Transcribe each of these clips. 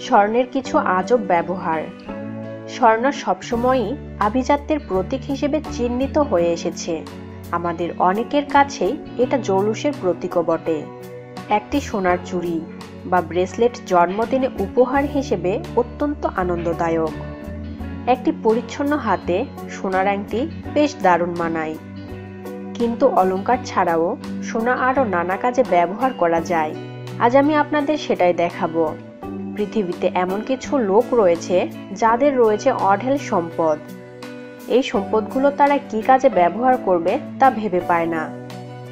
স্বর্ণের কিছু আজব ব্যবহার। স্বর্ণ সবসময়ই আভিজাত্যের প্রতীক হিসেবে চিহ্নিত হয়ে এসেছে। আমাদের অনেকের কাছেই এটা জৌলুসের প্রতীকও বটে। একটি সোনার চুড়ি বা ব্রেসলেট জন্মদিনে উপহার হিসেবে অত্যন্ত আনন্দদায়ক। একটি পরিচ্ছন্ন হাতে সোনার আংটি বেশ দারুণ মানায়। কিন্তু অলংকার ছাড়াও সোনা আরও নানা কাজে ব্যবহার করা যায়। আজ আমি আপনাদের সেটাই দেখাবো। পৃথিবীতে এমন কিছু লোক রয়েছে যাদের রয়েছে অঢেল সম্পদ। এই সম্পদগুলো তারা কি কাজে ব্যবহার করবে তা ভেবে পায় না।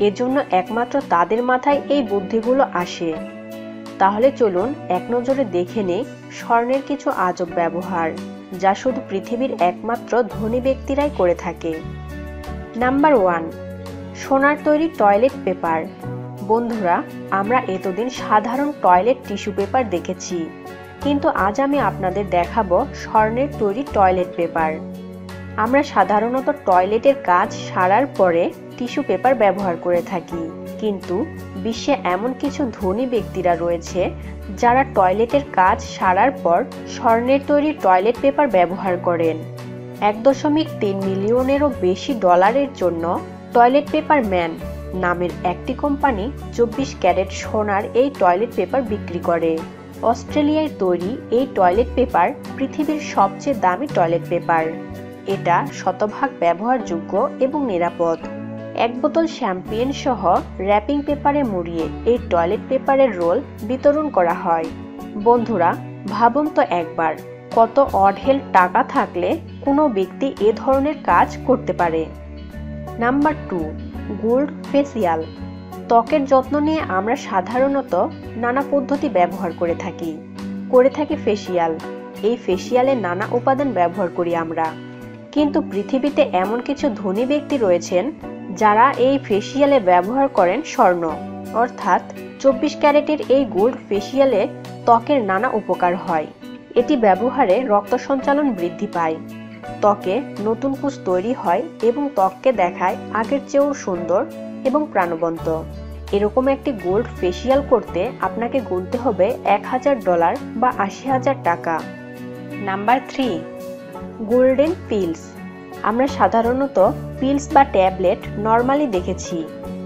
এজন্য একমাত্র তাদের মাথায় এই বুদ্ধিগুলো আসে। তাহলে চলুন এক নজরে দেখে নেই স্বর্ণের কিছু আজব ব্যবহার, যা শুধু পৃথিবীর একমাত্র ধনী ব্যক্তিরাই করে থাকে। নাম্বার ওয়ান, সোনার তৈরি টয়লেট পেপার। বন্ধুরা, আমরা এতদিন সাধারণ টয়লেট টিস্যু পেপার দেখেছি। কিন্তু আজ আমি আপনাদের দেখাবো স্বর্ণের তৈরি টয়লেট পেপার আমরা সাধারণত টয়লেটের কাজ সারার পরে টিস্যু পেপার ব্যবহার করে থাকি। কিন্তু বিশ্বে এমন কিছু ধনী ব্যক্তিরা রয়েছে, যারা টয়লেটের কাজ সারার পর স্বর্ণের তৈরি টয়লেট পেপার ব্যবহার করেন। এক দশমিক তিন মিলিয়নেরও বেশি ডলারের জন্য টয়লেট পেপার ম্যান নামের একটি কোম্পানি চব্বিশ ক্যারেট সোনার এই টয়লেট পেপার বিক্রি করে। অস্ট্রেলিয়ায় তৈরি এই টয়লেট পেপার পৃথিবীর সবচেয়ে দামি টয়লেট পেপার। এটা শতভাগ ব্যবহারযোগ্য এবং নিরাপদ। এক বোতল শ্যাম্পিয়ন সহ র্যাপিং পেপারে মুড়িয়ে এই টয়লেট পেপারের রোল বিতরণ করা হয়। বন্ধুরা, ভাবুন তো একবার, কত অঢেল টাকা থাকলে কোনো ব্যক্তি এ ধরনের কাজ করতে পারে? Number two gold facial. ত্বকের যত্ন নিয়ে আমরা সাধারণত নানা পদ্ধতি ব্যবহার করে থাকি। করে থাকি ফেসিয়াল। এই ফেসিয়ালে নানা উপাদান ব্যবহার করি আমরা। কিন্তু পৃথিবীতে এমন কিছু ধনী ব্যক্তি রয়েছেন যারা এই ফেসিয়ালে ব্যবহার করেন স্বর্ণ। অর্থাৎ চব্বিশ ক্যারেটের এই গোল্ড ফেসিয়ালে ত্বকের নানা উপকার হয়। এটি ব্যবহারে রক্ত সঞ্চালন বৃদ্ধি পায়। ত্বকে নতুন কুচ তৈরি হয় এবং ত্বককে দেখায় আগের চেয়েও সুন্দর এবং প্রাণবন্ত। এরকম একটি গোল্ড ফেসিয়াল করতে আপনাকে গুনতে হবে এক হাজার ডলার বা আশি হাজার টাকা। Number three, golden pills. আমরা সাধারণত পিলস বা ট্যাবলেট নর্মালি দেখেছি,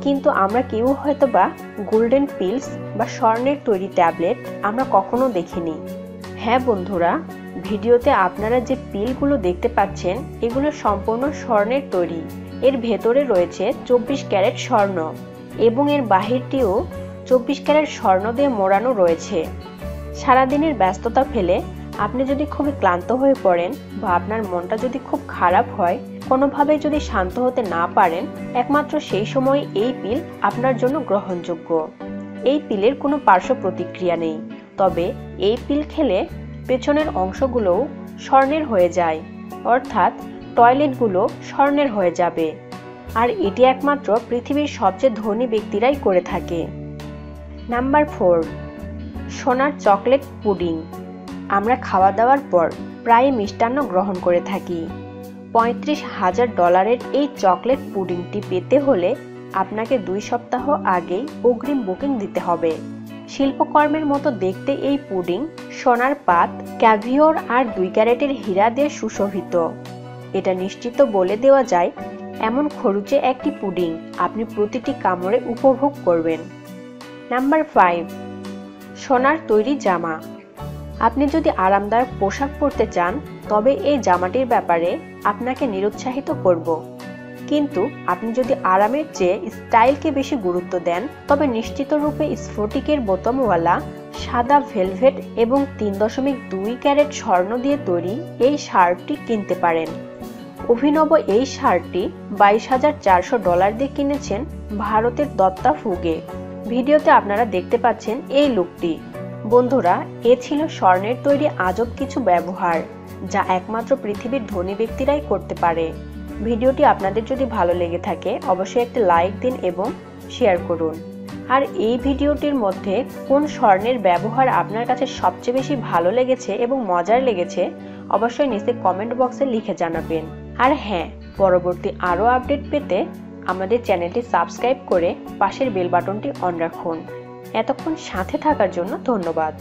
কিন্তু আমরা কেউ হয়তো বা গোল্ডেন পিলস বা স্বর্ণের তৈরি ট্যাবলেট আমরা কখনো দেখিনি। হ্যাঁ বন্ধুরা ভিডিওতে আপনারা যে পিলগুলো দেখতে পাচ্ছেন, এগুলো সম্পূর্ণ স্বর্ণের তৈরি। এর ভেতরে রয়েছে চব্বিশ ক্যারেট স্বর্ণ এবং এর বাহিরটিও চব্বিশ ক্যারেট স্বর্ণ দিয়ে মোড়ানো রয়েছে। সারাদিনের ব্যস্ততা ফেলে আপনি যদি খুবই ক্লান্ত হয়ে পড়েন বা আপনার মনটা যদি খুব খারাপ হয় কোনোভাবে যদি শান্ত হতে না পারেন, একমাত্র সেই সময় এই পিল আপনার জন্য গ্রহণযোগ্য। এই পিলের কোনো পার্শ্ব প্রতিক্রিয়া নেই। তবে এই পিল খেলে পেছনের অংশগুলোও স্বর্ণের হয়ে যায়, অর্থাৎ টয়লেটগুলো স্বর্ণের হয়ে যাবে। আর এটি একমাত্র পৃথিবীর সবচেয়ে ধনী ব্যক্তিরাই করে থাকে। নাম্বার ফোর, সোনার চকলেট পুডিং। আমরা খাওয়া দাওয়ার পর প্রায় মিষ্টান্ন গ্রহণ করে থাকি। পঁয়ত্রিশ হাজার ডলারের এই চকলেট পুডিংটি পেতে হলে আপনাকে দুই সপ্তাহ আগেই অগ্রিম বুকিং দিতে হবে। শিল্পকর্মের মতো দেখতে এই পুডিং, সোনার পাত, ক্যাভিওর আর দুই ক্যারেটের হীরা দিয়ে সুশোভিত। এটা নিশ্চিত বলে দেওয়া যায়, এমন খরুচে একটি পুডিং আপনি প্রতিটি কামড়ে উপভোগ করবেন। নাম্বার ফাইভ, সোনার তৈরি জামা। আপনি যদি আরামদায়ক পোশাক পরতে চান, তবে এই জামাটির ব্যাপারে আপনাকে নিরুৎসাহিত করব। কিন্তু আপনি যদি আরামের চেয়ে স্টাইলকে বেশি গুরুত্ব দেন, তবে নিশ্চিত রূপে স্ফটিকের বোতামওয়ালা, সাদা ভেলভেট এবং তিন দশমিক দুই ক্যারেট স্বর্ণ দিয়ে তৈরি এই শার্টটি কিনতে পারেন। অভিনব এই শার্টটি বাইশ হাজার চারশো ডলার দিয়ে কিনেছেন ভারতের দত্তা ফুগে। ভিডিওতে আপনারা দেখতে পাচ্ছেন এই লুকটি। বন্ধুরা, এ ছিল স্বর্ণের তৈরি আজব কিছু ব্যবহার, যা একমাত্র পৃথিবীর ধনী ব্যক্তিরাই করতে পারে। ভিডিওটি আপনাদের যদি ভালো লেগে থাকে, অবশ্যই একটি লাইক দিন এবং শেয়ার করুন। আর এই ভিডিওটির মধ্যে কোন স্বর্ণের ব্যবহার আপনার কাছে সবচেয়ে বেশি ভালো লেগেছে এবং মজার লেগেছে, অবশ্যই নিচে কমেন্ট বক্সে লিখে জানাবেন। আর হ্যাঁ পরবর্তী আরও আপডেট পেতে আমাদের চ্যানেলটি সাবস্ক্রাইব করে পাশের বেল বাটনটি অন রাখুন। এতক্ষণ সাথে থাকার জন্য ধন্যবাদ।